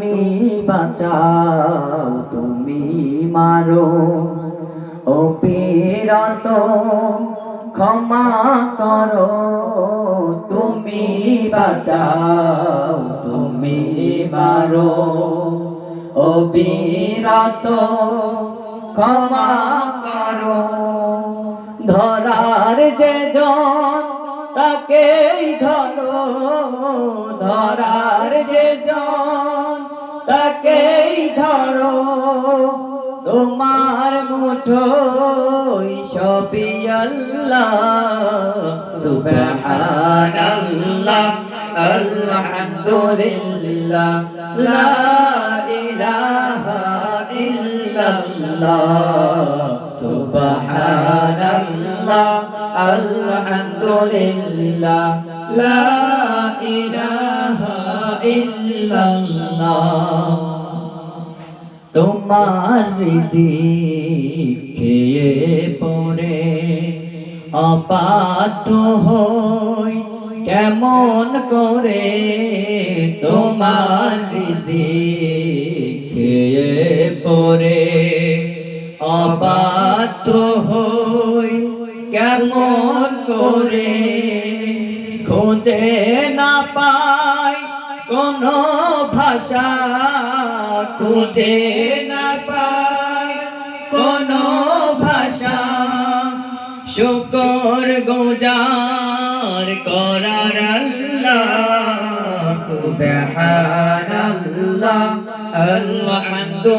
তুমি বাঁচাও, তুমি মারো। ও পীরত ক্ষমা করো। তুমি বাঁচাও, তুমি মারো। ও বীরত ক্ষমা করো। ধরার যে জন, তাকেই ধরো। ধরার যে জন তাকেই ধরো, তোমার মুঠোই সবই আল্লাহ। সুবহানাল্লাহ, আলহামদুলিল্লাহ, লা ইলাহা ইল্লাল্লাহ। সুবহানাল্লাহ, আলহামদুলিল্লাহ, লা ইলাহা ইল্লাল্লাহ তোমার রিজিক খেয়ে পড়ে অপাত হই। কেমন করে তোমার রিজিক খেয়ে পড়ে অবাধ্য হই। কেমন করে খুঁজে না পাই কোনো ভাষা খুঁজে না পাই। কোনো ভাষা শুকর গোজার করার আল্লাহ। সুবহানাল্লাহ আলহামদুলিল্লাহ